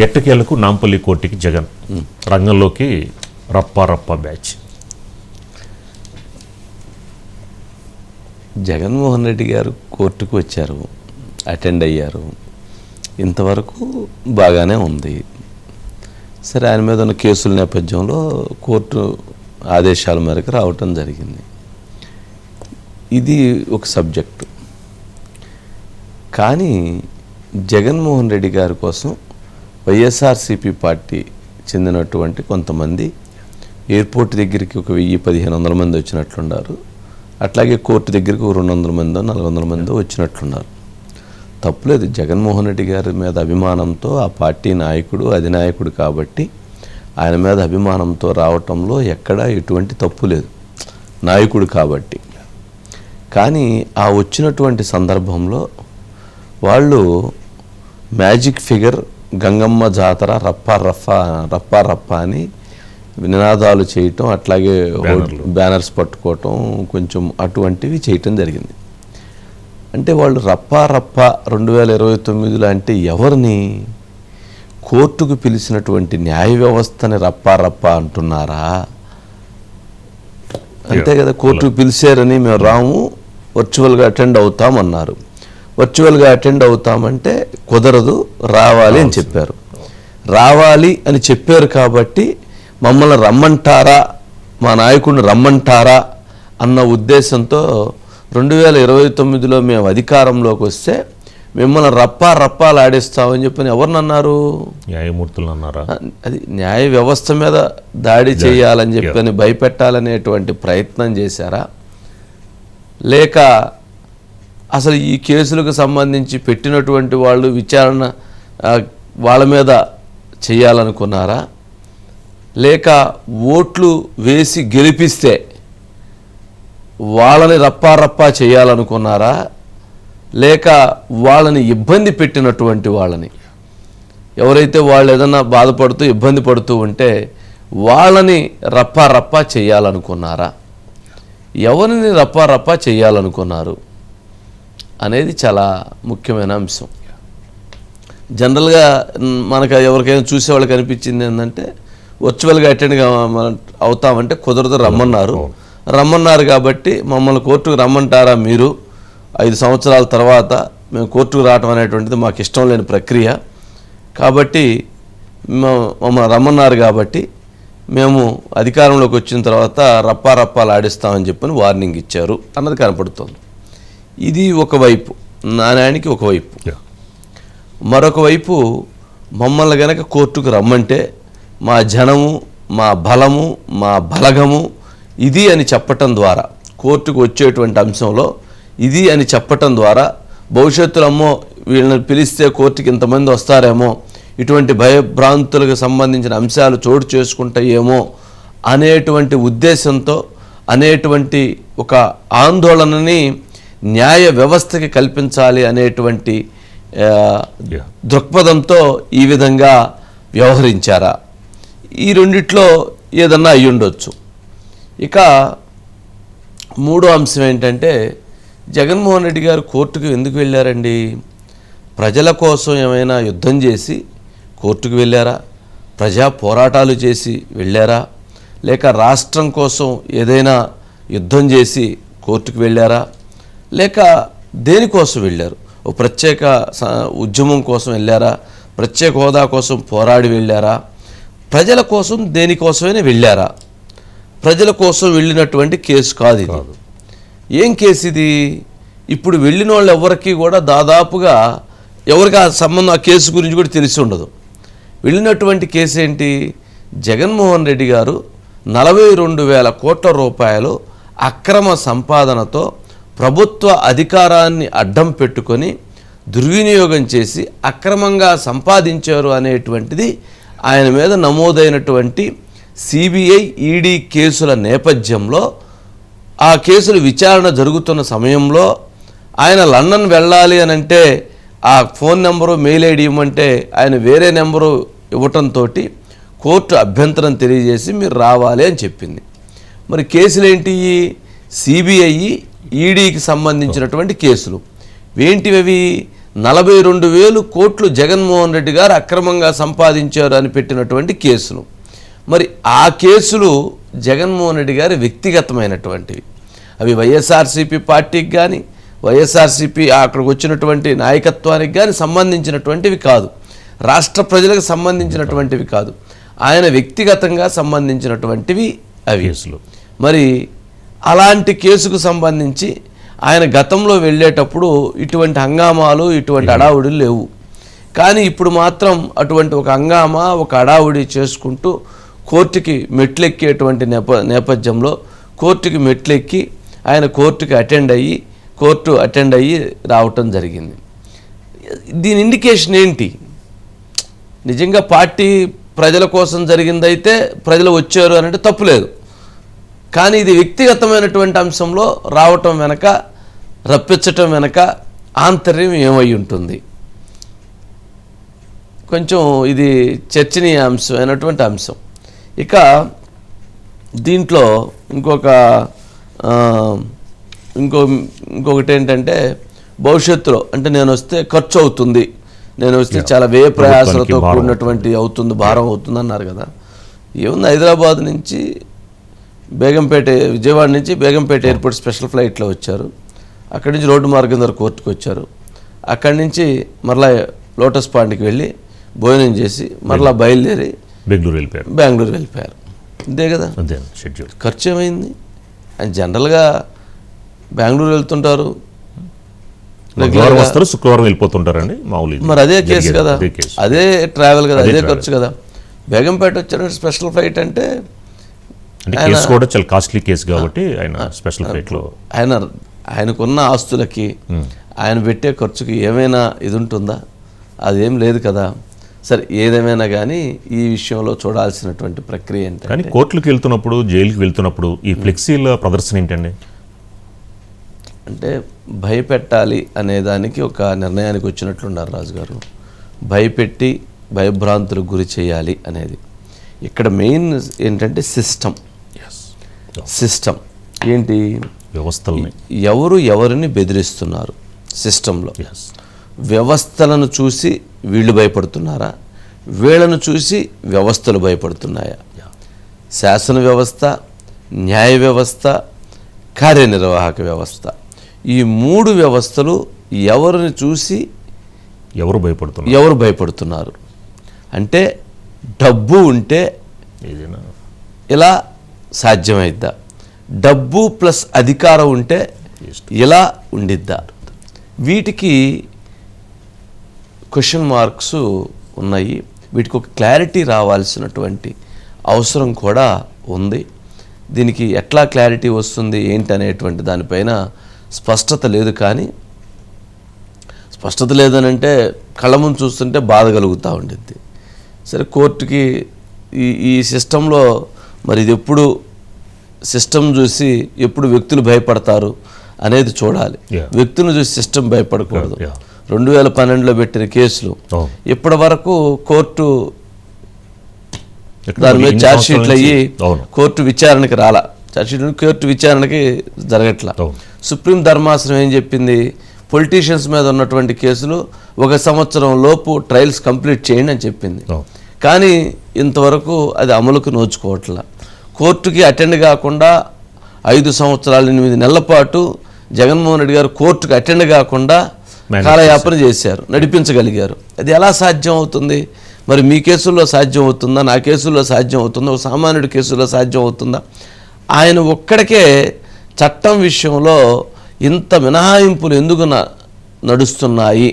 ఎట్టకేలకు నాంపల్లి కోర్టుకి జగన్. రంగంలోకి రప్పా బ్యాచ్. జగన్మోహన్ రెడ్డి గారు కోర్టుకు వచ్చారు. అటెండ్ అయ్యారు. ఇంతవరకు బాగానే ఉంది. సరే ఆయన మీద ఉన్న కేసుల నేపథ్యంలో కోర్టు ఆదేశాల మేరకు రావటం జరిగింది. ఇది ఒక సబ్జెక్టు. కానీ జగన్మోహన్ రెడ్డి గారి కోసం వైఎస్ఆర్సీపీ పార్టీ చెందినటువంటి కొంతమంది ఎయిర్పోర్ట్ దగ్గరికి ఒక వెయ్యి పదిహేను వందల మంది వచ్చినట్లున్నారు. అట్లాగే కోర్టు దగ్గరికి ఒక రెండు వందల మందో నాలుగు వందల మందో వచ్చినట్లున్నారు. తప్పులేదు. జగన్మోహన్ రెడ్డి గారి మీద అభిమానంతో ఆ పార్టీ నాయకుడు అధినాయకుడు కాబట్టి ఆయన మీద అభిమానంతో రావటంలో ఎక్కడా ఎటువంటి తప్పు లేదు. నాయకుడు కాబట్టి. కానీ ఆ వచ్చినటువంటి సందర్భంలో వాళ్ళు మ్యాజిక్ ఫిగర్ గంగమ్మ జాతర రప్పా రఫా రప్పా రప్పా అని నినాదాలు చేయటం అట్లాగే. బ్యానర్స్ పట్టుకోవటం కొంచెం అటువంటివి చేయటం జరిగింది. అంటే వాళ్ళు రప్పా రప్పా రెండు వేల ఇరవై తొమ్మిదిలో అంటే ఎవరిని? కోర్టుకు పిలిచినటువంటి న్యాయ వ్యవస్థని రప్పా రప్పా అంటున్నారా? అంతే కదా కోర్టుకు పిలిచారని మేము రాము వర్చువల్గా అటెండ్ అవుతామన్నారు. వర్చువల్గా అటెండ్ అవుతామంటే కుదరదు రావాలి అని చెప్పారు. రావాలి అని చెప్పారు కాబట్టి మమ్మల్ని రమ్మంటారా మా నాయకుడిని రమ్మంటారా అన్న ఉద్దేశంతో రెండు వేల ఇరవై తొమ్మిదిలో మేము అధికారంలోకి వస్తే మిమ్మల్ని రప్పా రప్పాలు ఆడిస్తామని చెప్పని ఎవరినన్నారు న్యాయమూర్తులు అన్నారా? అది న్యాయ వ్యవస్థ మీద దాడి చేయాలని చెప్పని భయపెట్టాలనేటువంటి ప్రయత్నం చేశారా? లేక అసలు ఈ కేసులకు సంబంధించి పెట్టినటువంటి వాళ్ళు విచారణ వాళ్ళ మీద చేయాలనుకున్నారా? లేక ఓట్లు వేసి గెలిపిస్తే వాళ్ళని రప్పారప్పా చేయాలనుకున్నారా? లేక వాళ్ళని ఇబ్బంది పెట్టినటువంటి వాళ్ళని? ఎవరైతే వాళ్ళు ఏదన్నా బాధపడుతూ ఇబ్బంది పడుతూ ఉంటే వాళ్ళని రప్పారప్పా చేయాలనుకున్నారా? ఎవరిని రప్పారప్పా చేయాలనుకున్నారు? అనేది చాలా ముఖ్యమైన అంశం. జనరల్గా మనకు ఎవరికైనా చూసేవాళ్ళకి అనిపించింది ఏంటంటే వర్చువల్గా అటెండ్ అవుతామంటే కుదరదు రమ్మన్నారు. రమ్మన్నారు కాబట్టి మమ్మల్ని కోర్టుకు రమ్మంటారా మీరు? ఐదు సంవత్సరాల తర్వాత మేము కోర్టుకు రావటం అనేటువంటిది మాకు ఇష్టం లేని ప్రక్రియ. కాబట్టి మ- మమ్మల్ని రమ్మన్నారు కాబట్టి మేము అధికారంలోకి వచ్చిన తర్వాత రప్పా రప్పాలు ఆడిస్తామని చెప్పని వార్నింగ్ ఇచ్చారు. అన్నది కనపడుతుంది. ఇది ఒకవైపు నాణ్యానికి ఒకవైపు. మరొక వైపు మమ్మల్ని గనక కోర్టుకు రమ్మంటే మా జనము మా బలము మా బలగము ఇది అని చెప్పటం ద్వారా కోర్టుకు వచ్చేటువంటి అంశంలో ఇది అని చెప్పటం ద్వారా భవిష్యత్తులో అమ్మో వీళ్ళని పిలిస్తే కోర్టుకి ఇంతమంది వస్తారేమో ఇటువంటి భయభ్రాంతులకు సంబంధించిన అంశాలు చోటు చేసుకుంటాయేమో అనేటువంటి ఉద్దేశంతో అనేటువంటి ఒక ఆందోళనని న్యాయ వ్యవస్థకి కల్పించాలి అనేటువంటి. దృక్పథంతో ఈ విధంగా వ్యవహరించారా? ఈ రెండిట్లో ఏదన్నా అయి ఉండొచ్చు ఇక మూడో అంశం ఏంటంటే జగన్మోహన్ రెడ్డి గారు కోర్టుకు ఎందుకు వెళ్ళారండి? ప్రజల కోసం ఏమైనా యుద్ధం చేసి కోర్టుకు వెళ్ళారా? ప్రజా పోరాటాలు చేసి వెళ్ళారా? లేక రాష్ట్రం కోసం ఏదైనా యుద్ధం చేసి కోర్టుకు వెళ్ళారా? లేక దేనికోసం వెళ్ళారు? ఓ ప్రత్యేక ఉద్యమం కోసం వెళ్ళారా? ప్రత్యేక హోదా కోసం పోరాడి వెళ్ళారా? ప్రజల కోసం దేనికోసమైనా వెళ్ళారా? ప్రజల కోసం వెళ్ళినటువంటి కేసు కాదు ఇది. ఏం కేసు ఇది? ఇప్పుడు వెళ్ళిన వాళ్ళు ఎవరికి కూడా దాదాపుగా ఎవరికి ఆ సంబంధం ఆ కేసు గురించి కూడా తెలిసి ఉండదు. వెళ్ళినటువంటి కేసు ఏంటి? జగన్మోహన్ రెడ్డి గారు నలభై రెండు వేల కోట్ల రూపాయలు అక్రమ సంపాదనతో ప్రభుత్వ అధికారాన్ని అడ్డం పెట్టుకొని దుర్వినియోగం చేసి అక్రమంగా సంపాదించారు అనేటువంటిది ఆయన మీద నమోదైనటువంటి సిబిఐ ఈడీ కేసుల నేపథ్యంలో ఆ కేసులు విచారణ జరుగుతున్న సమయంలో ఆయన లండన్ వెళ్ళాలి అని అంటే ఆ ఫోన్ నెంబరు మెయిల్ ఐడి ఇవ్వమంటే ఆయన వేరే నెంబరు ఇవ్వటంతో కోర్టు అభ్యంతరం తెలియజేసి మీరు రావాలి అని చెప్పింది. మరి కేసులు ఏంటి సిబిఐ ఈడీకి సంబంధించినటువంటి కేసులు. ఏంటివి అవి నలభై రెండు వేలు కోట్లు జగన్మోహన్ రెడ్డి గారు అక్రమంగా సంపాదించారు అని పెట్టినటువంటి కేసులు. మరి ఆ కేసులు జగన్మోహన్ రెడ్డి గారి వ్యక్తిగతమైనటువంటివి. అవి వైఎస్ఆర్సీపీ పార్టీకి కానీ వైఎస్ఆర్సీపీ అక్కడికి వచ్చినటువంటి నాయకత్వానికి కానీ సంబంధించినటువంటివి కాదు. రాష్ట్ర ప్రజలకు సంబంధించినటువంటివి కాదు. ఆయన వ్యక్తిగతంగా సంబంధించినటువంటివి అవి. మరి అలాంటి కేసుకు సంబంధించి ఆయన గతంలో వెళ్ళేటప్పుడు ఇటువంటి హంగామాలు ఇటువంటి అడావుడులు లేవు. కానీ ఇప్పుడు మాత్రం అటువంటి ఒక హంగామా ఒక అడావుడి చేసుకుంటూ కోర్టుకి మెట్లెక్కేటువంటి నేప నేపథ్యంలో కోర్టుకి మెట్లెక్కి ఆయన కోర్టుకి అటెండ్ అయ్యి కోర్టు అటెండ్ అయ్యి రావటం జరిగింది. దీని ఇండికేషన్ ఏంటి? నిజంగా పార్టీ ప్రజల కోసం జరిగిందైతే ప్రజలు వచ్చారు అని అంటే తప్పులేదు కానీ ఇది వ్యక్తిగతమైనటువంటి అంశంలో రావటం వెనక రప్పించటం వెనక ఆంతర్యం ఏమై ఉంటుంది? కొంచెం ఇది చర్చనీయాంశమైనటువంటి అంశం ఇక దీంట్లో ఇంకొక ఇంకో ఇంకొకటి ఏంటంటే భవిష్యత్తులో అంటే నేను వస్తే ఖర్చు అవుతుంది. నేను వస్తే చాలా వ్యయ ప్రయాసాలతో కూడినటువంటి అవుతుంది భారం అవుతుంది అన్నారు కదా. ఏముంది హైదరాబాద్ నుంచి బేగంపేట విజయవాడ నుంచి బేగంపేట ఎయిర్పోర్ట్ స్పెషల్ ఫ్లైట్లో వచ్చారు. అక్కడి నుంచి రోడ్డు మార్గం ద్వారా కోర్టుకు వచ్చారు. అక్కడి నుంచి మరలా లోటస్ పాండ్కి వెళ్ళి భోజనం చేసి మరలా బయలుదేరి బెంగళూరు వెళ్ళిపోయారు. బెంగళూరు వెళ్ళిపోయారు. అంతే కదా? అంతే షెడ్యూల్. ఖర్చు ఏమైంది? అని జనరల్గా బెంగళూరు వెళ్తుంటారు. వస్తారు శుక్రవారం వెళ్ళిపోతుంటారండి మామూలు. మరి అదే కేసు కదా. అదే ట్రావెల్ కదా అదే. ఖర్చు కదా. బేగంపేట వచ్చాడు స్పెషల్ ఫ్లైట్ అంటే అంటే కేసు కూడా చాలా కాస్ట్లీ కేసు కాబట్టి ఆయన స్పెషల్ ఫ్లైట్లో ఆయన ఆయనకున్న ఆస్తులకి ఆయన పెట్టే ఖర్చుకి ఏమైనా ఇది ఉంటుందా? అదేం లేదు కదా. సరే ఏదేమైనా కానీ ఈ విషయంలో చూడాల్సినటువంటి ప్రక్రియ ఏంటంటే కానీ కోర్టులకు వెళ్తున్నప్పుడు జైలుకి వెళ్తున్నప్పుడు ఈ ఫ్లెక్సీల ప్రదర్శన ఏంటండి? అంటే భయపెట్టాలి అనే దానికి ఒక నిర్ణయానికి వచ్చినట్లున్నారు రాజుగారు. భయపెట్టి భయభ్రాంతులకు గురి చేయాలి అనేది. ఇక్కడ మెయిన్ ఏంటంటే సిస్టమ్. సిస్టమ్ ఏంటి? వ్యవస్థల్ని. ఎవరు ఎవరిని బెదిరిస్తున్నారు సిస్టంలో? వ్యవస్థలను చూసి వీళ్ళు భయపడుతున్నారా? వీళ్ళను చూసి వ్యవస్థలు భయపడుతున్నాయా? శాసన వ్యవస్థ న్యాయ వ్యవస్థ కార్యనిర్వాహక వ్యవస్థ. ఈ మూడు వ్యవస్థలు ఎవరిని చూసి ఎవరు భయపడుతున్నారు? ఎవరు భయపడుతున్నారు? అంటే డబ్బు ఉంటే ఇలా సాధ్యమైద్దా? డబ్బు ప్లస్ అధికారం ఉంటే ఇలా ఉండిద్దా? వీటికి క్వశ్చన్ మార్క్స్ ఉన్నాయి. వీటికి ఒక క్లారిటీ రావాల్సినటువంటి అవసరం కూడా ఉంది. దీనికి ఎట్లా క్లారిటీ వస్తుంది ఏంటి అనేటువంటి దానిపైన స్పష్టత లేదు కానీ స్పష్టత లేదనంటే కళ్ళ ముందు చూస్తుంటే బాధ కలుగుతూ ఉండిద్ది. సరే కోర్టుకి ఈ ఈ సిస్టంలో మరి ఇది ఎప్పుడు సిస్టమ్ చూసి ఎప్పుడు వ్యక్తులు భయపడతారు అనేది చూడాలి. వ్యక్తులను చూసి సిస్టమ్ భయపడకూడదు. రెండు వేల పన్నెండులో పెట్టిన కేసులు అవును. ఇప్పటి వరకు కోర్టు దాని మీద ఇన్ని ఛార్జ్ సంవత్సరాల షీట్లు అయ్యి కోర్టు విచారణకి రాలా. ఛార్జ్ షీట్ కోర్టు విచారణకి జరగట్లా. అవును. సుప్రీం ధర్మాసనం ఏం చెప్పింది? పొలిటీషియన్స్ మీద ఉన్నటువంటి కేసులు ఒక సంవత్సరం లోపు ట్రయల్స్ కంప్లీట్ చేయండి అని చెప్పింది. అవును కానీ ఇంతవరకు అది అమలుకు నోచుకోవట్లా. కోర్టుకి అటెండ్ కాకుండా ఐదు సంవత్సరాలు ఎనిమిది నెలల పాటు జగన్మోహన్ రెడ్డి గారు కోర్టుకు అటెండ్ కాకుండా కాలయాపన చేశారు. నడిపించగలిగారు. అది ఎలా సాధ్యం అవుతుంది? మరి మీ కేసుల్లో సాధ్యం అవుతుందా? నా కేసుల్లో సాధ్యం అవుతుందా? ఒక సామాన్యుడి కేసుల్లో సాధ్యం అవుతుందా? ఆయన ఒక్కడికే చట్టం విషయంలో ఇంత మినహాయింపులు ఎందుకు నడుస్తున్నాయి?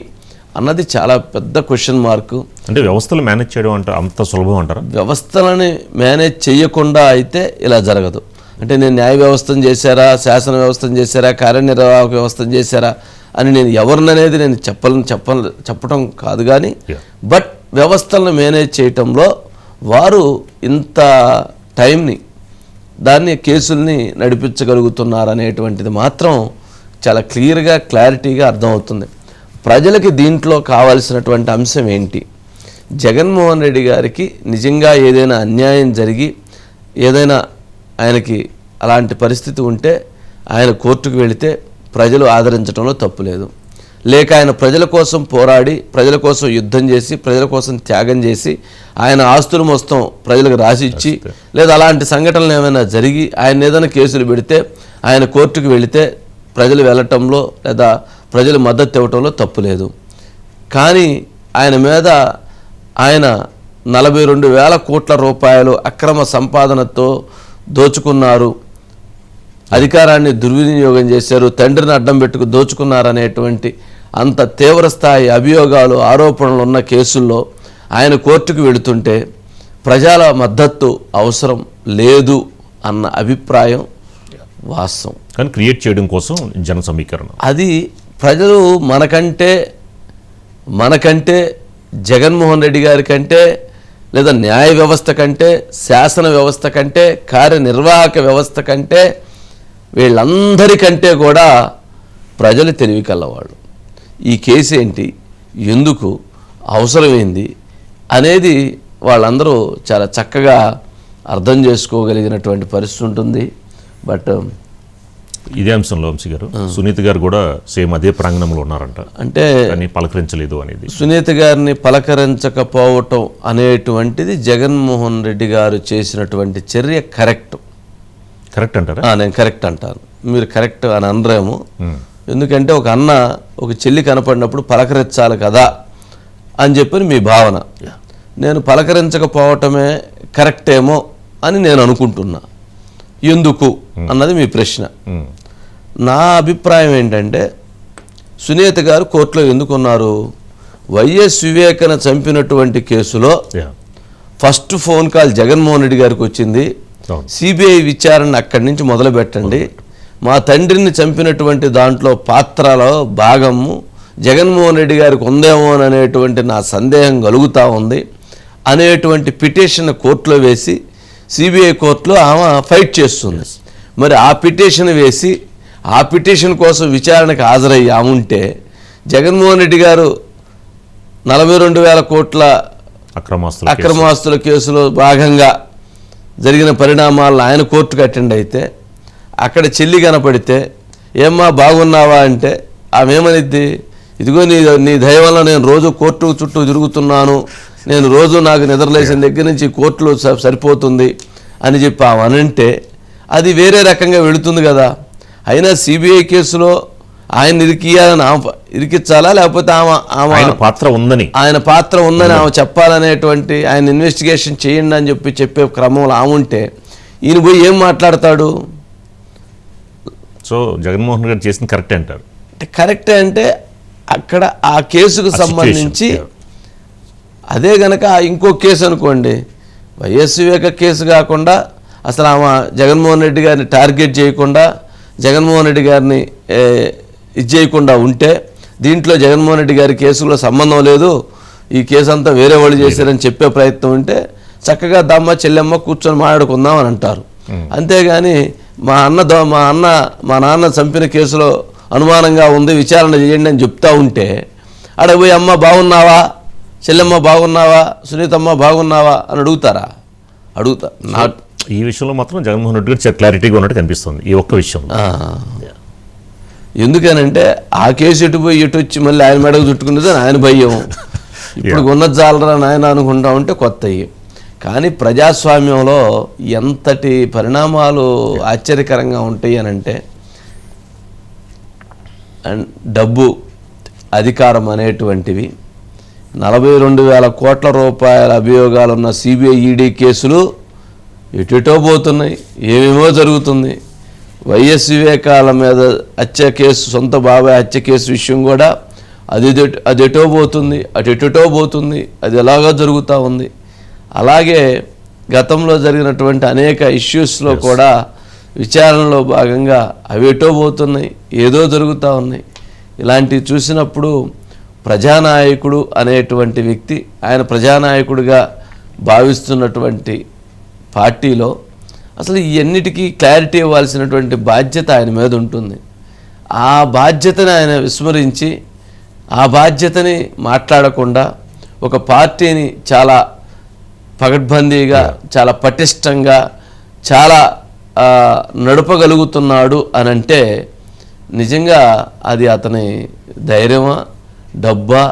అన్నది చాలా పెద్ద క్వశ్చన్ మార్కు అంటే వ్యవస్థలు మేనేజ్ చేయడం అంటే అంత సులభం అంటారా? వ్యవస్థలని మేనేజ్ చేయకుండా అయితే ఇలా జరగదు. అంటే నేను న్యాయ వ్యవస్థను చేశారా శాసన వ్యవస్థను చేశారా కార్యనిర్వాహక వ్యవస్థను చేశారా అని నేను ఎవరిననేది నేను చెప్పాలని చెప్ప చెప్పడం కాదు కానీ. బట్ వ్యవస్థలను మేనేజ్ చేయటంలో వారు ఇంత టైంని దాన్ని కేసుల్ని నడిపించగలుగుతున్నారు అనేటువంటిది మాత్రం చాలా క్లియర్గా క్లారిటీగా అర్థమవుతుంది. ప్రజలకి దీంట్లో కావాల్సినటువంటి అంశం ఏంటి? జగన్మోహన్ రెడ్డి గారికి నిజంగా ఏదైనా అన్యాయం జరిగి ఏదైనా ఆయనకి అలాంటి పరిస్థితి ఉంటే ఆయన కోర్టుకు వెళితే ప్రజలు ఆదరించడంలో తప్పు లేదు. లేక ఆయన ప్రజల కోసం పోరాడి ప్రజల కోసం యుద్ధం చేసి ప్రజల కోసం త్యాగం చేసి ఆయన ఆస్తులు మొత్తం ప్రజలకు రాసిచ్చి లేదా అలాంటి సంఘటనలు ఏమైనా జరిగి ఆయన ఏదైనా కేసులు పెడితే ఆయన కోర్టుకు వెళితే ప్రజలు వెళ్ళటంలో లేదా ప్రజలు మద్దతు ఇవ్వటంలో తప్పు లేదు. కానీ ఆయన మీద ఆయన నలభై రెండు వేల కోట్ల రూపాయలు అక్రమ సంపాదనతో దోచుకున్నారు. అధికారాన్ని దుర్వినియోగం చేశారు. తండ్రిని అడ్డం పెట్టుకు దోచుకున్నారనేటువంటి అంత తీవ్ర స్థాయి అభియోగాలు ఆరోపణలు ఉన్న కేసుల్లో ఆయన కోర్టుకు వెళుతుంటే ప్రజల మద్దతు అవసరం లేదు అన్న అభిప్రాయం వాస్తవం. కానీ క్రియేట్ చేయడం కోసం జన సమీకరణ. అది ప్రజలు మనకంటే మనకంటే జగన్మోహన్ రెడ్డి గారి కంటే లేదా న్యాయ వ్యవస్థ కంటే శాసన వ్యవస్థ కంటే కార్యనిర్వాహక వ్యవస్థ కంటే వీళ్ళందరికంటే కూడా ప్రజలు తెలివి కలవాళ్ళు ఈ కేసు ఏంటి? ఎందుకు? అవసరమైంది? అనేది వాళ్ళందరూ చాలా చక్కగా అర్థం చేసుకోగలిగినటువంటి పరిస్థితి ఉంటుంది. బట్ ఇదే అంశంలో వంశీ గారు. సునీత గారు కూడా సేమ్ అదే ప్రాంగణంలో ఉన్నారంట. అంటే పలకరించలేదు అనేది. సునీత గారిని పలకరించకపోవటం అనేటువంటిది జగన్మోహన్ రెడ్డి గారు చేసినటువంటి చర్య కరెక్ట్. కరెక్ట్ అంటారా? నేను కరెక్ట్ అంటాను. మీరు కరెక్ట్ అని అనరేమో ఎందుకంటే ఒక అన్న ఒక చెల్లి కనపడినప్పుడు పలకరించాలి కదా అని చెప్పని మీ భావన. నేను పలకరించకపోవటమే కరెక్ట్ ఏమో అని నేను అనుకుంటున్నా. ఎందుకు అన్నది మీ ప్రశ్న. నా అభిప్రాయం ఏంటంటే సునీత గారు కోర్టులో ఎందుకున్నారు వైఎస్ వివేకన చంపినటువంటి కేసులో first phone call Jaganmohan Reddy గారికి వచ్చింది. సిబిఐ విచారణ అక్కడి నుంచి మొదలు పెట్టండి మా తండ్రిని చంపినటువంటి దాంట్లో పాత్రలో భాగము జగన్మోహన్ రెడ్డి గారికి ఉందేమో అనేటువంటి నా సందేహం కలుగుతూ ఉంది. అనేటువంటి పిటిషన్ కోర్టులో వేసి సిబిఐ కోర్టులో ఆమె ఫైట్ చేస్తుంది. మరి ఆ పిటిషన్ వేసి ఆ పిటిషన్ కోసం విచారణకు హాజరయ్యి ఆమె ఉంటే జగన్మోహన్ రెడ్డి గారు నలభై రెండు వేల కోట్ల అక్రమాస్తుల కేసు. అక్రమాస్తుల కేసులో భాగంగా జరిగిన పరిణామాలను ఆయన కోర్టుకు అటెండ్ అయితే అక్కడ చెల్లి కనపడితే ఏమ్మా బాగున్నావా? అంటే ఆమె ఏమనిద్ది? ఇదిగో నీ నీ దయ వల్ల నేను రోజు కోర్టు చుట్టూ తిరుగుతున్నాను. నేను రోజు నాకు నిద్రలేసిన దగ్గర నుంచి కోర్టులో సరిపోతుంది అని చెప్పి ఆమె అనంటే అది వేరే రకంగా వెళుతుంది కదా. అయినా సిబిఐ కేసులో ఆయన ఇరికియాలని ఆమె ఇరికించాలా? లేకపోతే ఆమె ఆమె ఆయన పాత్ర ఉందని. ఆయన పాత్ర ఉందని ఆమె చెప్పాలనేటువంటి ఆయన ఇన్వెస్టిగేషన్ చేయండి అని చెప్పి చెప్పే క్రమంలో ఆమె ఉంటే ఈయన పోయి ఏం మాట్లాడతాడు? సో జగన్మోహన్ గారు చేసింది కరెక్ట్ అంటారు. అంటే కరెక్టే అంటే అక్కడ ఆ కేసుకు సంబంధించి అదే గనక ఇంకో కేసు అనుకోండి. వైఎస్ వివేక కేసు కాకుండా అసలు ఆమె జగన్మోహన్ రెడ్డి గారిని టార్గెట్ చేయకుండా జగన్మోహన్ రెడ్డి గారిని ఏ, ఇది చేయకుండా ఉంటే దీంట్లో జగన్మోహన్ రెడ్డి గారి కేసులో సంబంధం లేదు. ఈ కేసు అంతా వేరే వాళ్ళు చేశారని చెప్పే ప్రయత్నం ఉంటే చక్కగా దమ్మ చెల్లెమ్మ కూర్చొని మాట్లాడుకుందాం అని అంటారు. అంతేగాని మా అన్న దో మా అన్న మా నాన్న చంపిన కేసులో అనుమానంగా ఉంది విచారణ చేయండి అని చెప్తా ఉంటే ఆడ పోయి అమ్మ బాగున్నావా? చెల్లెమ్మ బాగున్నావా? సునీతమ్మ బాగున్నావా? అని అడుగుతారా? అడుగుతా. నా ఈ విషయంలో మాత్రం జగన్మోహన్ రెడ్డి గారు క్లారిటీగా ఉన్నట్టు కనిపిస్తుంది ఈ ఒక్క విషయంలో. ఆ. ఎందుకనంటే ఆ కేసు ఎటు పోయి ఎటు వచ్చి మళ్ళీ ఆయన మెడకు చుట్టుకునేది ఆయన భయం. ఇప్పుడు ఉన్నది చాలరా నాయన అనుకుంటా ఉంటే కొత్తవి కానీ ప్రజాస్వామ్యంలో ఎంతటి పరిణామాలు ఆశ్చర్యకరంగా ఉంటాయి అని అంటే అండ్ డబ్బు అధికారం అనేటువంటివి నలభై రెండు వేల కోట్ల రూపాయల అభియోగాలు ఉన్న సిబిఐ ఈడీ కేసులు ఎటెటో పోతున్నాయి ఏమేమో జరుగుతుంది వైఎస్ వివేకాల మీద హత్య కేసు సొంత బాబాయ్ హత్య కేసు విషయం కూడా అది అది ఎటో పోతుంది అటు ఎటెటో పోతుంది అది ఎలాగో జరుగుతూ ఉంది. అలాగే గతంలో జరిగినటువంటి అనేక ఇష్యూస్లో కూడా విచారణలో భాగంగా అవి ఎటో పోతున్నాయి ఏదో జరుగుతూ ఉన్నాయి. ఇలాంటివి చూసినప్పుడు ప్రజానాయకుడు అనేటువంటి వ్యక్తి ఆయన ప్రజానాయకుడిగా భావిస్తున్నటువంటి పార్టీలో అసలు ఇవన్నిటికీ క్లారిటీ ఇవ్వాల్సినటువంటి బాధ్యత ఆయన మీద ఉంటుంది. ఆ బాధ్యతని ఆయన విస్మరించి ఆ బాధ్యతని మాట్లాడకుండా ఒక పార్టీని చాలా పగడ్బందీగా చాలా పటిష్టంగా చాలా నడపగలుగుతున్నాడు అని అంటే నిజంగా అది అతని ధైర్యమా డబ్బా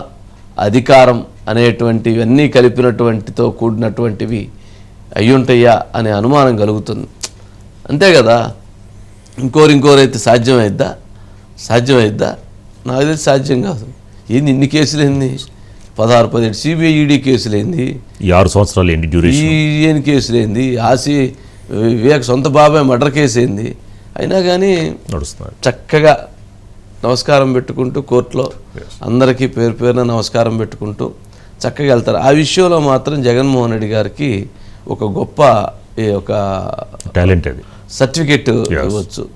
అధికారం అనేటువంటివన్నీ కలిపినటువంటితో కూడినటువంటివి అయ్యుంటాయా అనే అనుమానం కలుగుతుంది. అంతే కదా? ఇంకోరు ఇంకోరైతే సాధ్యమైద్దా? సాధ్యమైద్దా? నాకు తెలిసి సాధ్యం కాదు. ఏంది ఇన్ని కేసులు ఏంది పదహారు పదిహేడు సిబిఐ ఈడీ కేసులు ఏంది ఈ ఆరు సంవత్సరాలు ఏంటి డ్యూరేషన్ ఈఎన్ కేసులు ఏంది ఆసి వివేక్ సొంత బాబాయ్ మర్డర్ కేసు ఏంది అయినా కానీ నడుస్తున్నారు చక్కగా నమస్కారం పెట్టుకుంటూ కోర్టులో అందరికీ పేరు పేరున నమస్కారం పెట్టుకుంటూ చక్కగా వెళ్తారు. ఆ విషయంలో మాత్రం జగన్మోహన్ రెడ్డి గారికి ఒక గొప్ప ఈ ఒక టాలెంట్ అది. సర్టిఫికెట్ ఇవ్వచ్చు.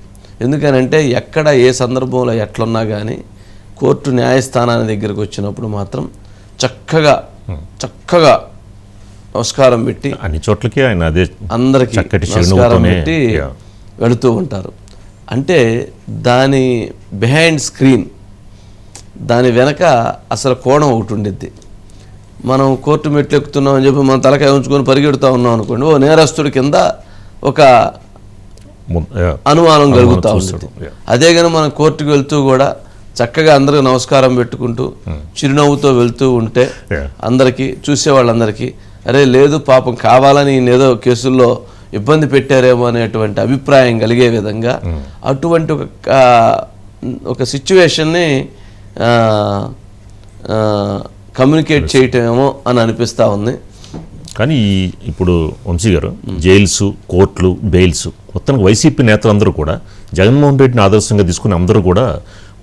ఎందుకనంటే ఎక్కడ ఏ సందర్భంలో ఎట్లున్నా కానీ కోర్టు న్యాయస్థానాన్ని దగ్గరకు వచ్చినప్పుడు మాత్రం చక్కగా చక్కగా నమస్కారం పెట్టి అన్ని చోట్లకి ఆయన అదే అందరికీ నమస్కారం పెట్టి. వెళుతూ ఉంటారు. అంటే దాని బిహైండ్ స్క్రీన్ దాని వెనక అసలు కోణం ఒకటి ఉండిద్ది. మనం కోర్టు మెట్లు ఎక్కుతున్నాం అని చెప్పి మనం తలకాయ ఉంచుకొని పరిగెడుతూ ఉన్నాం అనుకోండి ఓ నేరస్తుడి కింద ఒక. అనుమానం కలుగుతూ. ఉంటుంది అదే కానీ మనం కోర్టుకు వెళ్తూ కూడా చక్కగా అందరికి నమస్కారం పెట్టుకుంటూ చిరునవ్వుతో వెళ్తూ ఉంటే. అందరికీ చూసే వాళ్ళందరికీ అరే లేదు పాపం కావాలని ఏదో కేసుల్లో ఇబ్బంది పెట్టారేమో అనేటువంటి అభిప్రాయం కలిగే విధంగా అటువంటి ఒక ఒక సిచ్యువేషన్ని కమ్యూనికేట్ చేయటమేమో అని అనిపిస్తూ ఉంది. కానీ ఈ ఇప్పుడు వంశీ గారు జైల్స్ కోర్టులు బెయిల్స్ మొత్తానికి వైసీపీ నేతలందరూ కూడా జగన్మోహన్ రెడ్డిని ఆదర్శంగా తీసుకుని అందరూ కూడా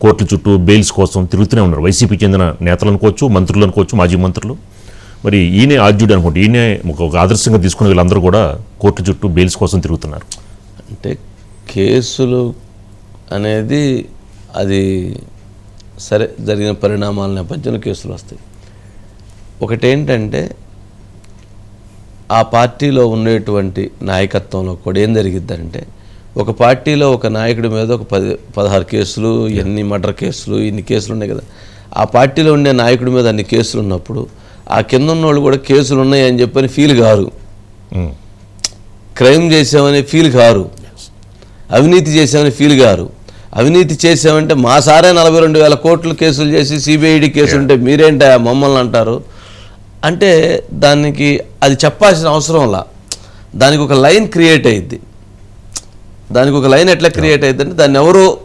కోర్టుల చుట్టూ బెయిల్స్ కోసం తిరుగుతూనే ఉన్నారు. వైసీపీ చెందిన నేతలు అనుకోవచ్చు మంత్రులు అనుకోవచ్చు మాజీ మంత్రులు. మరి ఈయనే ఆద్యుడు అనుకోండి ఈయనే ఒక ఒక ఆదర్శంగా తీసుకునే వీళ్ళందరూ కూడా కోర్టు చుట్టూ బెయిల్స్ కోసం తిరుగుతున్నారు. అంటే కేసులు అనేది అది సరే జరిగిన పరిణామాల నేపథ్యంలో కేసులు వస్తాయి. ఒకటేంటంటే ఆ పార్టీలో ఉండేటువంటి నాయకత్వంలో కూడా ఏం జరిగిద్దంటే ఒక పార్టీలో ఒక నాయకుడి మీద ఒక పది పదహారు కేసులు ఎన్ని మర్డర్ కేసులు ఇన్ని కేసులు ఉన్నాయి కదా. ఆ పార్టీలో ఉండే నాయకుడి మీద అన్ని కేసులు ఉన్నప్పుడు ఆ కింద ఉన్నోళ్ళు కూడా కేసులు ఉన్నాయని చెప్పని ఫీల్ కారు. క్రైమ్ చేసామనే ఫీల్ కారు. అవినీతి చేసామని ఫీల్ కారు. అవినీతి చేసామంటే మా సారే నలభై రెండు వేల కోట్లు కేసులు చేసి సిబిఐడి కేసులు ఉంటే మీరేంటా మమ్మల్ని అంటారు? అంటే దానికి అది చెప్పాల్సిన అవసరంలా దానికి ఒక లైన్ క్రియేట్ అయ్యిద్ది. దానికి ఒక లైన్ ఎట్లా క్రియేట్ అయ్యిద్ది అంటే దాన్ని ఎవరు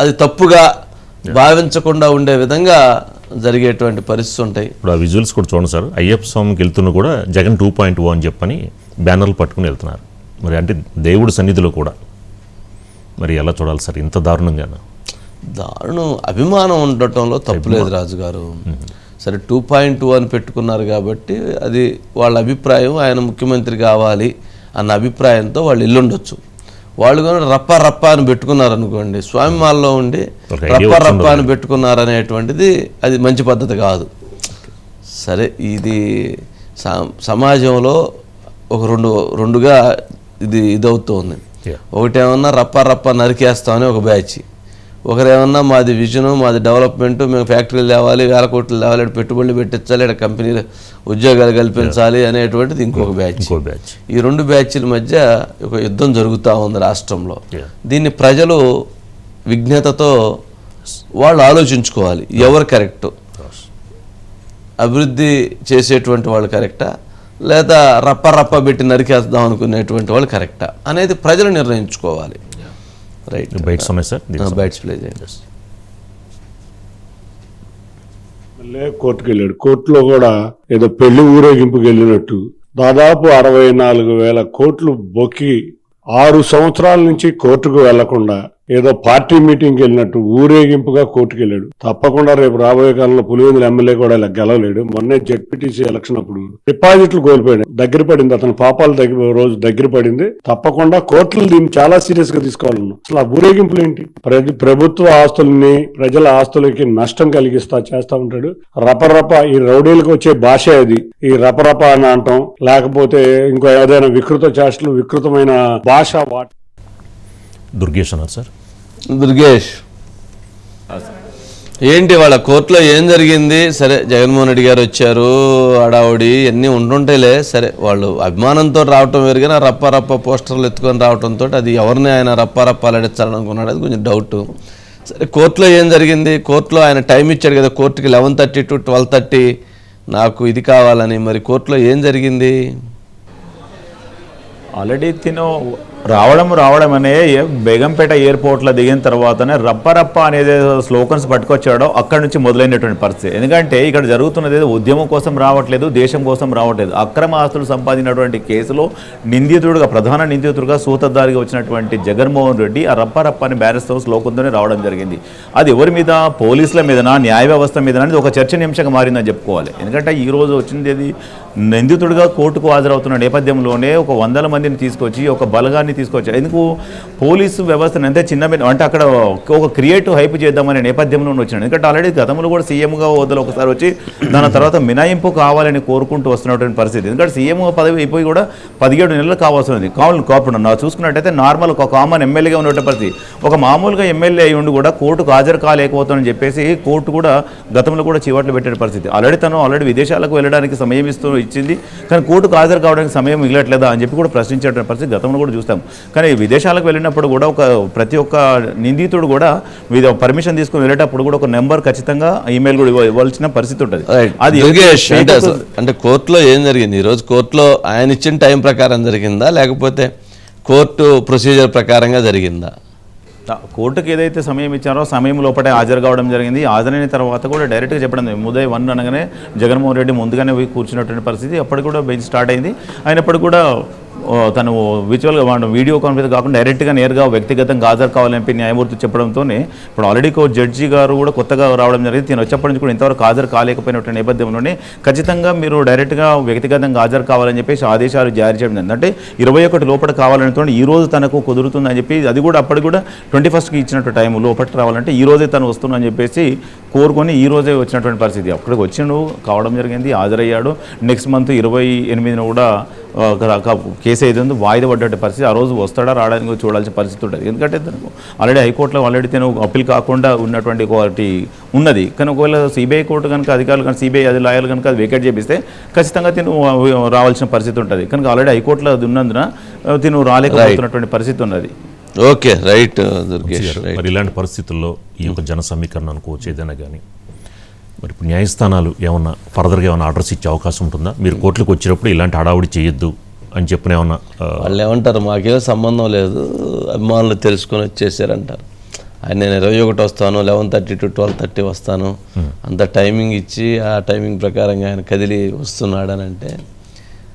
అది తప్పుగా భావించకుండా ఉండే విధంగా జరిగేటువంటి పరిస్థితి ఉంటాయి. ఇప్పుడు ఆ విజువల్స్ కూడా చూడండి సార్. అయ్యప్ప స్వామికి వెళ్తున్న కూడా జగన్ టూ పాయింట్ ఓ అని చెప్పని బ్యానర్లు పట్టుకుని వెళ్తున్నారు. మరి అంటే దేవుడి సన్నిధిలో కూడా. మరి ఎలా చూడాలి సార్? ఇంత దారుణంగా దారుణం. అభిమానం ఉండటంలో తప్పులేదు రాజుగారు. సరే టూ పాయింట్ టూ అని పెట్టుకున్నారు కాబట్టి అది వాళ్ళ అభిప్రాయం ఆయన ముఖ్యమంత్రి కావాలి అన్న అభిప్రాయంతో వాళ్ళు ఇల్లుండొచ్చు వాళ్ళు కానీ రప్ప రప్ప అని పెట్టుకున్నారు అనుకోండి స్వామిమాల్లో ఉండి రప్ప రప్ప అని పెట్టుకున్నారు అనేటువంటిది అది మంచి పద్ధతి కాదు. సరే ఇది సా- సమాజంలో ఒక రెండు రెండుగా ఇది ఇదవుతోంది. ఒకటేమన్నా రప్ప రప్ప నరికేస్తామని ఒక బ్యాచ్. ఒకరేమన్నా మాది విజన్ మాది డెవలప్మెంట్ మేము ఫ్యాక్టరీలు తేవాలి వేల కోట్లు తేవాలి పెట్టుబడులు పెట్టించాలి ఇక్కడ కంపెనీలు ఉద్యోగాలు కల్పించాలి అనేటువంటిది ఇంకొక బ్యాచ్. బ్యాచ్. ఈ రెండు బ్యాచ్ల మధ్య ఒక యుద్ధం జరుగుతూ ఉంది రాష్ట్రంలో. దీన్ని ప్రజలు విజ్ఞతతో వాళ్ళు ఆలోచించుకోవాలి. ఎవరు కరెక్ట్? అభివృద్ధి చేసేటువంటి వాళ్ళు కరెక్టా? లేదా రప్ప రప్ప పెట్టి నరికేద్దాం అనుకునేటువంటి వాళ్ళు కరెక్టా? అనేది ప్రజలు నిర్ణయించుకోవాలి. రైట్ సమస్య సార్ బైట్స్ ప్లే చేయండి మళ్ళీ కోర్టుకు వెళ్ళాడు కోర్టులో కూడా ఏదో పెళ్ళి ఊరేగింపుకి వెళ్ళినట్టు. దాదాపు అరవై నాలుగు వేల కోట్లు బొక్కి ఆరు సంవత్సరాల నుంచి కోర్టుకు వెళ్ళకుండా ఏదో పార్టీ మీటింగ్కి వెళ్ళినట్టు ఊరేగింపుగా కోర్టుకు వెళ్ళాడు తప్పకుండా రేపు రాబోయే కాలంలో పులివెందుల ఎమ్మెల్యే కూడా ఇలా గెలవలేడు. మొన్నే జడ్పీటీసీ ఎలక్షన్ అప్పుడు డిపాజిట్లు కోల్పోయాడు. దగ్గర పడింది అతని పాపాలు దగ్గర రోజు దగ్గర పడింది. తప్పకుండా కోర్టులు దీన్ని చాలా సీరియస్గా తీసుకోవాలన్నా అసలు ఆ ఊరేగింపులు ఏంటి? ప్రతి ప్రభుత్వ ఆస్తుల్ని ప్రజల ఆస్తులకి నష్టం కలిగిస్తా చేస్తా ఉంటాడు. రపరప ఈ రౌడీలకు వచ్చే భాష అది. ఈ రపరప అని అంటాం. లేకపోతే ఇంకో ఏదైనా వికృత చేష్టలు వికృతమైన భాష వాటి దుర్గేష్ అన్నారు సార్. దుర్గేష్. ఏంటి వాళ్ళ కోర్టులో ఏం జరిగింది? సరే జగన్మోహన్ రెడ్డి గారు వచ్చారు అడావుడి అన్నీ ఉంటుంటేలే సరే వాళ్ళు అభిమానంతో రావటం వేరుగా రప్ప రప్ప పోస్టర్లు ఎత్తుకొని రావడంతో అది ఎవరిని ఆయన రప్ప రప్ప అది కొంచెం డౌట్. సరే కోర్టులో ఏం జరిగింది? కోర్టులో ఆయన టైం ఇచ్చాడు కదా కోర్టుకి eleven thirty to twelve thirty. నాకు ఇది కావాలని మరి కోర్టులో ఏం జరిగింది? ఆల్రెడీ తిను రావడం రావడం అనే బేగంపేట ఎయిర్పోర్ట్లో దిగిన తర్వాతనే రప్పరప్ప అనేది స్లోకన్స్ పట్టుకొచ్చాడో అక్కడ నుంచి మొదలైనటువంటి పరిస్థితి. ఎందుకంటే ఇక్కడ జరుగుతున్నది ఏదో ఉద్యమం కోసం రావట్లేదు దేశం కోసం రావట్లేదు. అక్రమ ఆస్తులు సంపాదించినటువంటి కేసులో నిందితుడుగా ప్రధాన నిందితుడుగా సూతద్దారిగా వచ్చినటువంటి జగన్మోహన్ రెడ్డి ఆ రప్పరప్ప అని బ్యారెస్తో స్లోకంతోనే రావడం జరిగింది. అది ఎవరి మీద? పోలీసుల మీదనా? న్యాయ వ్యవస్థ మీద అనేది ఒక చర్చనీయాంశంగా మారిందని చెప్పుకోవాలి. ఎందుకంటే ఈ రోజు వచ్చింది నిందితుడిగా కోర్టుకు హాజరవుతున్న నేపథ్యంలోనే ఒక వందల మందిని తీసుకొచ్చి ఒక బలగాన్ని తీసుకొచ్చారు. ఎందుకు? పోలీసు వ్యవస్థను ఎంత చిన్న అంటే అక్కడ ఒక క్రియేటివ్ హైప్ చేద్దామనే నేపథ్యంలో వచ్చినాడు. ఎందుకంటే ఆల్రెడీ గతంలో కూడా సీఎంగా హోదాలో ఒకసారి వచ్చి దాని తర్వాత మినాయింపు కావాలని కోరుకుంటూ వస్తున్నటువంటి పరిస్థితి. ఎందుకంటే సీఎం పదవి అయిపోయి కూడా పదిహేడు నెలలు కావాల్సింది కావాలి కాపుడు నా చూసుకున్నట్టయితే నార్మల్ ఒక కామన్ ఎమ్మెల్యేగా ఉన్నటువంటి పరిస్థితి. ఒక మామూలుగా ఎమ్మెల్యే అయి ఉండి కూడా కోర్టుకు హాజరు కాలేకపోతానని చెప్పేసి కోర్టు కూడా గతంలో కూడా చివట్లు పెట్టే పరిస్థితి. ఆల్రెడీ తను ఆల్రెడీ విదేశాలకు వెళ్ళడానికి సమయం ఇస్తూ ఇచ్చింది. కానీ కోర్టుకు హాజరు కావడానికి సమయం మిగలట్లేదా అని చెప్పి కూడా ప్రశ్నించేటువంటి పరిస్థితి గతంలో కూడా చూస్తాం. కానీ విదేశాలకు వెళ్ళినప్పుడు కూడా ఒక ప్రతి ఒక్క నిందితుడు కూడా పర్మిషన్ తీసుకుని వెళ్ళేటప్పుడు కూడా ఒక నెంబర్ ఖచ్చితంగా ఈమెయిల్ కూడా ఇవ్వ- ఇవ్వాల్సిన పరిస్థితి ఉంటుంది. అది అంటే కోర్టులో ఏం జరిగింది? ఈరోజు కోర్టులో ఆయన ఇచ్చిన టైం ప్రకారం జరిగిందా? లేకపోతే కోర్టు ప్రొసీజర్ ప్రకారంగా జరిగిందా? కోర్టుకి ఏదైతే సమయం ఇచ్చారో సమయం లోపటే హాజరు కావడం జరిగింది. హాజరైన తర్వాత కూడా డైరెక్ట్గా చెప్పడం. ఉదయం వన్ అనగానే జగన్మోహన్ రెడ్డి ముందుగానే కూర్చున్నటువంటి పరిస్థితి అప్పటికి కూడా బెంచ్ స్టార్ట్ అయింది. అయినప్పటికీ కూడా తను విజువల్గా వాడు వీడియో కాన్ఫరెన్స్ కాకుండా డైరెక్ట్గా నేరుగా వ్యక్తిగతంగా హాజరు కావాలని న్యాయమూర్తి చెప్పడంతోనే ఇప్పుడు ఆల్రెడీ కో జడ్జి గారు కూడా కొత్తగా రావడం జరిగింది. తిను వచ్చేప్పటి నుంచి కూడా ఇంతవరకు హాజరు కాలేకపోయినటువంటి నేపథ్యంలోనే ఖచ్చితంగా మీరు డైరెక్ట్గా వ్యక్తిగతంగా హాజరు కావాలని చెప్పేసి ఆదేశాలు జారీ చేయడం జరిగింది. అంటే ఇరవై ఒకటి లోపల కావాలనుకో ఈ రోజు తనకు కుదురుతుందని చెప్పి అది కూడా అప్పటికి కూడా ట్వంటీ ఫస్ట్కి ఇచ్చినట్టు టైం లోపలికి రావాలంటే ఈ రోజే తను వస్తుందని చెప్పేసి కోరుకొని ఈ రోజే వచ్చినటువంటి పరిస్థితి. అక్కడికి వచ్చిండు కావడం జరిగింది హాజరయ్యాడు. నెక్స్ట్ మంత్ ఇరవై ఎనిమిదిన కూడా కేసు ఏది ఉందో వాయిదా పడ్డ పరిస్థితి. ఆ రోజు వస్తాడా రావడానికి చూడాల్సిన పరిస్థితి ఉంటుంది ఎందుకంటే ఆల్రెడీ హైకోర్టులో ఆల్రెడీ తను అప్పీల్ కాకుండా ఉన్నటువంటి ఒకటి ఉన్నది. కానీ ఒకవేళ సిబిఐ కోర్టు కనుక అధికారులు కనుక సిబిఐ అది లాయర్లు కనుక అది వేకేట్ చేపిస్తే ఖచ్చితంగా తిను రావాల్సిన పరిస్థితి ఉంటుంది. కనుక ఆల్రెడీ హైకోర్టులో అది ఉన్నందున తిను రాలేకపోతున్నటువంటి పరిస్థితి ఉన్నది. ఓకే రైట్ దుర్గేష్ గారు, రైట్ మరి ఇలాంటి పరిస్థితుల్లో ఈ యొక్క జన సమీకరణ అనుకోవచ్చు ఏదైనా కానీ మరి ఇప్పుడు న్యాయస్థానాలు ఏమన్నా ఫర్దర్గా ఏమైనా ఆర్డర్స్ ఇచ్చే అవకాశం ఉంటుందా? మీరు కోర్టులకు వచ్చినప్పుడు ఇలాంటి హడావుడి చేయొద్దు అని చెప్పిన ఏమన్నా వాళ్ళు ఏమంటారు మాకేం సంబంధం లేదు అభిమానులు తెలుసుకొని వచ్చేసారంటారు. ఆయన నేను ఇరవై ఒకటి వస్తాను eleven thirty to twelve thirty వస్తాను. అంత టైమింగ్ ఇచ్చి ఆ టైమింగ్ ప్రకారంగా ఆయన కదిలి వస్తున్నాడని అంటే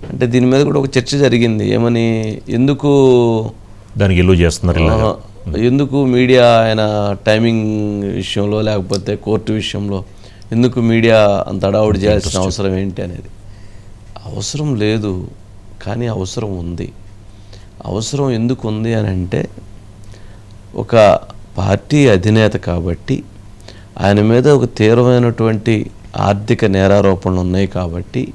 అంటే దీని మీద కూడా ఒక చర్చ జరిగింది. ఏమని ఎందుకు దానికి ఎల్లు చేస్తున్నారు ఎందుకు మీడియా ఆయన టైమింగ్ విషయంలో లేకపోతే కోర్టు విషయంలో ఎందుకు మీడియా అంత అడావుడి చేయాల్సిన అవసరం ఏంటి అనేది? అవసరం లేదు కానీ అవసరం ఉంది. అవసరం ఎందుకు ఉంది అని అంటే ఒక పార్టీ అధినేత కాబట్టి ఆయన మీద ఒక తీవ్రమైనటువంటి ఆర్థిక నేరారోపణలు ఉన్నాయి కాబట్టి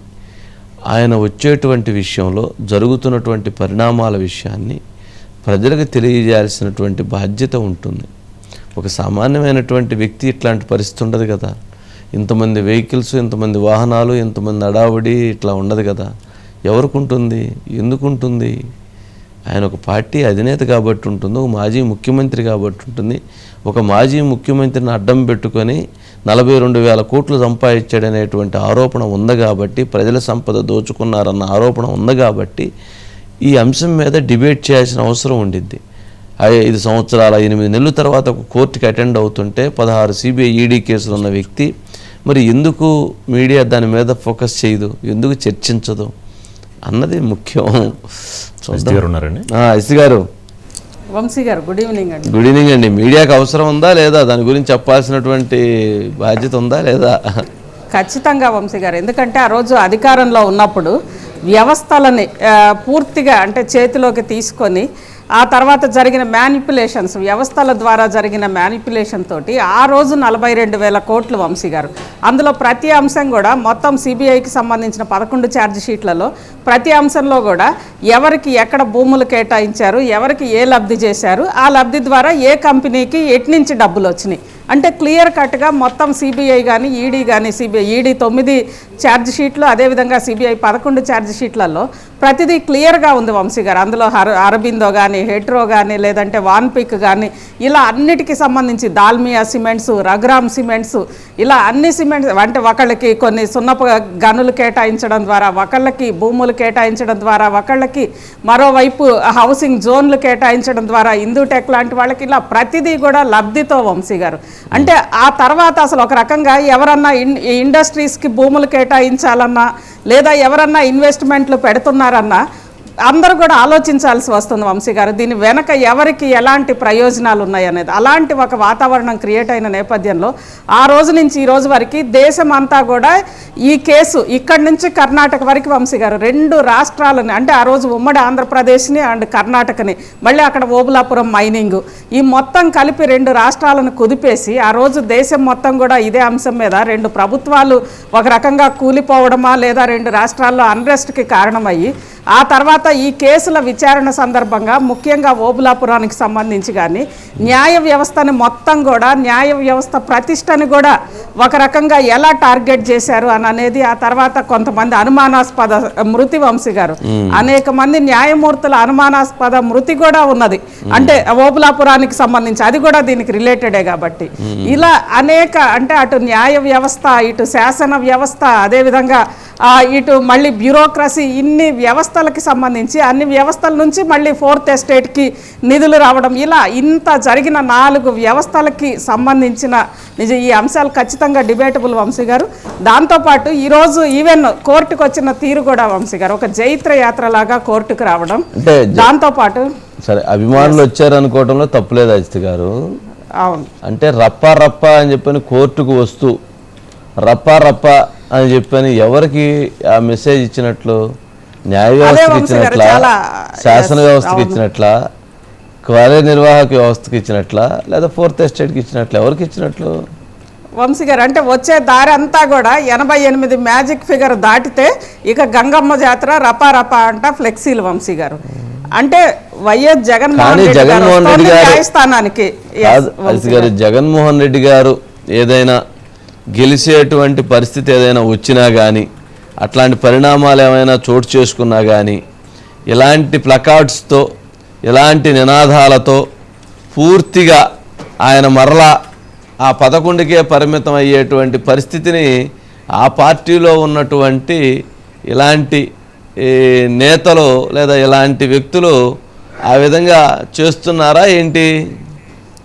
ఆయన వచ్చేటువంటి విషయంలో జరుగుతున్నటువంటి పరిణామాల విషయాన్ని ప్రజలకు తెలియజేయాల్సినటువంటి బాధ్యత ఉంటుంది. ఒక సామాన్యమైనటువంటి వ్యక్తి ఇట్లాంటి పరిస్థితి ఉండదు కదా. ఇంతమంది వెహికల్స్ ఇంతమంది వాహనాలు ఇంతమంది అడావుడి ఇట్లా ఉండదు కదా. ఎవరికి ఉంటుంది ఎందుకు ఉంటుంది ఆయన ఒక పార్టీ అధినేత కాబట్టి ఉంటుంది ఒక మాజీ ముఖ్యమంత్రి కాబట్టి ఉంటుంది. ఒక మాజీ ముఖ్యమంత్రిని అడ్డం పెట్టుకొని నలభై రెండు వేల కోట్లు సంపాదించాడనేటువంటి ఆరోపణ ఉంది కాబట్టి ప్రజల సంపద దోచుకున్నారన్న ఆరోపణ ఉంది కాబట్టి ఈ అంశం మీద డిబేట్ చేయాల్సిన అవసరం ఉండిద్ది. ఐదు సంవత్సరాల ఎనిమిది నెలల తర్వాత ఒక కోర్టుకి అటెండ్ అవుతుంటే పదహారు సిబిఐ ఈడీ కేసులు ఉన్న వ్యక్తి మరి ఎందుకు మీడియా దాని మీద ఫోకస్ చేయదు? ఎందుకు చర్చించదు? అన్నది ముఖ్యం. ఎస్టీ గారు ఉన్నారండి? ఎస్సీ గారు. వంశీ గారు గుడ్ ఈవినింగ్ అండి. గుడ్ ఈవినింగ్ అండి. మీడియాకి అవసరం ఉందా లేదా? దాని గురించి చెప్పాల్సినటువంటి బాధ్యత ఉందా లేదా? ఖచ్చితంగా వంశీ గారు. ఎందుకంటే ఆ రోజు అధికారంలో ఉన్నప్పుడు వ్యవస్థలని పూర్తిగా అంటే చేతిలోకి తీసుకొని ఆ తర్వాత జరిగిన మ్యానిపులేషన్స్ వ్యవస్థల ద్వారా జరిగిన మ్యానిపులేషన్ తోటి ఆ రోజు నలభై రెండు వేల కోట్లు వంశీ గారు. అందులో ప్రతి అంశం కూడా మొత్తం సిబిఐకి సంబంధించిన పదకొండు ఛార్జ్ షీట్లలో ప్రతి అంశంలో కూడా ఎవరికి ఎక్కడ భూములు కేటాయించారు ఎవరికి ఏ లబ్ధి చేశారు ఆ లబ్ధి ద్వారా ఏ కంపెనీకి ఎట్నుంచి డబ్బులు వచ్చినాయి. అంటే క్లియర్ కట్గా మొత్తం సిబిఐ కానీ ఈడీ కానీ సిబిఐ ఈడీ తొమ్మిది ఛార్జ్ షీట్లు అదేవిధంగా సిబిఐ పదకొండు ఛార్జ్ షీట్లలో ప్రతిదీ క్లియర్గా ఉంది వంశీ గారు. అందులో హర అరబిందో కానీ హెట్రో కానీ లేదంటే వాన్పిక్ కానీ ఇలా అన్నిటికీ సంబంధించి దాల్మియా సిమెంట్స్ రఘురామ్ సిమెంట్స్ ఇలా అన్ని సిమెంట్స్ అంటే ఒకళ్ళకి కొన్ని సున్నపు గనులు కేటాయించడం ద్వారా ఒకళ్ళకి భూములు కేటాయించడం ద్వారా ఒకళ్ళకి మరోవైపు హౌసింగ్ జోన్లు కేటాయించడం ద్వారా ఇందూటెక్ లాంటి వాళ్ళకి ఇలా ప్రతిదీ కూడా లబ్ధితో వంశీ గారు. అంటే ఆ తర్వాత అసలు ఒక రకంగా ఎవరన్నా ఇన్ ఇండస్ట్రీస్కి భూములు కేటాయించాలన్నా లేదా ఎవరన్నా ఇన్వెస్ట్మెంట్లు పెడుతున్నారన్నా అందరూ కూడా ఆలోచించాల్సి వస్తుంది వంశీ గారు. దీని వెనక ఎవరికి ఎలాంటి ప్రయోజనాలు ఉన్నాయనేది అలాంటి ఒక వాతావరణం క్రియేట్ అయిన నేపథ్యంలో ఆ రోజు నుంచి ఈ రోజు వరకు దేశం అంతా కూడా ఈ కేసు ఇక్కడి నుంచి కర్ణాటక వరకు వంశీ గారు రెండు రాష్ట్రాలని అంటే ఆ రోజు ఉమ్మడి ఆంధ్రప్రదేశ్ని అండ్ కర్ణాటకని మళ్ళీ అక్కడ ఓబులాపురం మైనింగ్ ఈ మొత్తం కలిపి రెండు రాష్ట్రాలను కుదిపేసి ఆ రోజు దేశం మొత్తం కూడా ఇదే అంశం మీద రెండు ప్రభుత్వాలు ఒక రకంగా కూలిపోవడమా లేదా రెండు రాష్ట్రాల్లో అన్రెస్ట్కి కారణమయ్యి ఆ తర్వాత ఈ కేసుల విచారణ సందర్భంగా ముఖ్యంగా ఓబులాపురానికి సంబంధించి కానీ న్యాయ వ్యవస్థని మొత్తం కూడా న్యాయ వ్యవస్థ ప్రతిష్టని కూడా ఒక రకంగా ఎలా టార్గెట్ చేశారు అని అనేది ఆ తర్వాత కొంతమంది అనుమానాస్పద మృతి వంశీ గారు. అనేక మంది న్యాయమూర్తుల అనుమానాస్పద మృతి కూడా ఉన్నది. అంటే ఓబులాపురానికి సంబంధించి అది కూడా దీనికి రిలేటెడే కాబట్టి. ఇలా అనేక అంటే అటు న్యాయ వ్యవస్థ ఇటు శాసన వ్యవస్థ అదేవిధంగా ఇటు మళ్ళీ బ్యూరోక్రసీ ఇన్ని వ్యవస్థలకి సంబంధించి అన్ని వ్యవస్థల నుంచి మళ్ళీ ఫోర్త్ ఎస్టేట్కి నిధులు రావడం ఇలా ఇంత జరిగిన నాలుగు వ్యవస్థలకి సంబంధించిన నిజ ఈ అంశాలు ఖచ్చితంగా డిబేటబుల్ వంశీ గారు. దాంతోపాటు ఈరోజు ఈవెన్ కోర్టుకు వచ్చిన తీరు కూడా వంశీ గారు ఒక జైత్ర యాత్రలాగా కోర్టుకు రావడం. దాంతోపాటు సరే అభిమానులు వచ్చారు అనుకోవడంలో తప్పులేదు అజిత్ గారు. అవును. అంటే రప్ప రప్ప అని చెప్పని కోర్టుకు వస్తూ రప్ప రప్ప అని చెప్పని ఎవరికి ఆ మెసేజ్ ఇచ్చినట్లు న్యాయ వ్యవస్థకి ఇచ్చినట్లా శాసన వ్యవస్థకి. ఇచ్చినట్లా కార్యనిర్వాహక వ్యవస్థకి ఇచ్చినట్లా లేదా ఫోర్త్ ఎస్టేట్కి ఇచ్చినట్లు ఎవరికి ఇచ్చినట్లు? వంశీ గారు అంటే వచ్చే దారి అంతా కూడా ఎనభై ఎనిమిది మ్యాజిక్ ఫిగర్ దాటితే ఇక గంగమ్మ జాతర రపా రపా అంట ఫ్లెక్సీలు వంశీ గారు. అంటే వైఎస్ జగన్మోహన్ రెడ్డి న్యాయస్థానానికి. గారు. జగన్మోహన్ రెడ్డి గారు ఏదైనా గెలిచేటువంటి పరిస్థితి ఏదైనా వచ్చినా కానీ అట్లాంటి పరిణామాలు ఏమైనా చోటు చేసుకున్నా కానీ ఇలాంటి ప్లకార్డ్స్తో ఇలాంటి నినాదాలతో పూర్తిగా ఆయన మరలా ఆ పదకొండుకే పరిమితం అయ్యేటువంటి పరిస్థితిని ఆ పార్టీలో ఉన్నటువంటి ఇలాంటి ఈ, నేతలు లేదా ఇలాంటి వ్యక్తులు ఆ విధంగా చేస్తున్నారా ఏంటి?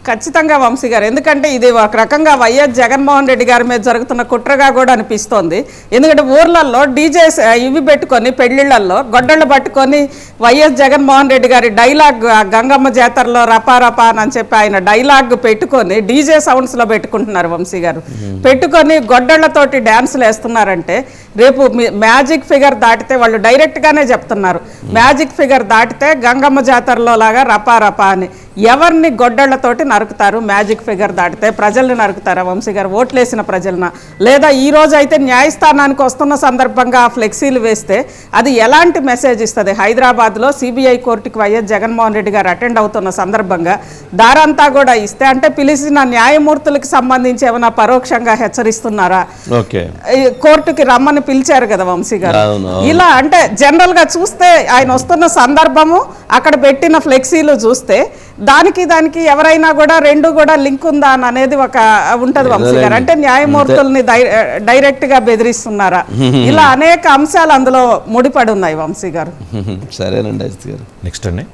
ఖచ్చితంగా వంశీ గారు. ఎందుకంటే ఇది ఒక రకంగా వైఎస్ జగన్మోహన్ రెడ్డి గారి మీద జరుగుతున్న కుట్రగా కూడా అనిపిస్తోంది. ఎందుకంటే ఊర్లలో డీజేస్ ఇవి పెట్టుకొని పెళ్ళిళ్ళలో గొడ్డళ్ళు పట్టుకొని వైఎస్ జగన్మోహన్ రెడ్డి గారి డైలాగ్ గంగమ్మ జాతరలో రపా రపా అని చెప్పి ఆయన డైలాగ్ పెట్టుకొని డీజే సౌండ్స్లో పెట్టుకుంటున్నారు వంశీ గారు. పెట్టుకొని గొడ్డళ్ళతోటి డ్యాన్సులు వేస్తున్నారంటే రేపు మ్యాజిక్ ఫిగర్ దాటితే వాళ్ళు డైరెక్ట్గానే చెప్తున్నారు. మ్యాజిక్ ఫిగర్ దాటితే గంగమ్మ జాతరలో లాగా రపా రపా అని. ఎవరిని గొడ్డళ్ళతోటి నరుకుతారు? మ్యాజిక్ ఫిగర్ దాటితే ప్రజల్ని నరుకుతారా వంశీ గారు? ఓట్లేసిన ప్రజలన? లేదా ఈ రోజు అయితే న్యాయస్థానానికి వస్తున్న సందర్భంగా ఆ ఫ్లెక్సీలు వేస్తే అది ఎలాంటి మెసేజ్ ఇస్తుంది? హైదరాబాద్లో సిబిఐ కోర్టుకి వైఎస్ జగన్మోహన్ రెడ్డి గారు అటెండ్ అవుతున్న సందర్భంగా దారంతా కూడా ఇస్తే అంటే పిలిచిన న్యాయమూర్తులకు సంబంధించి ఏమైనా పరోక్షంగా హెచ్చరిస్తున్నారా? కోర్టుకి రమ్మని పిలిచారు కదా వంశీ గారు. ఇలా అంటే జనరల్గా చూస్తే ఆయన వస్తున్న సందర్భము అక్కడ పెట్టిన ఫ్లెక్సీలు చూస్తే దానికి దానికి ఎవరైనా కూడా రెండు కూడా లింక్ ఉందా అని అనేది ఒక ఉంటది వంశీ గారు. అంటే న్యాయమూర్తుల్ని డై- డైరెక్ట్గా బెదిరిస్తున్నారా? ఇలా అనేక అంశాలు అందులో ముడిపడి ఉన్నాయి వంశీ గారు. సరేనండి అజిత్ గారు. నెక్స్ట్ అండి.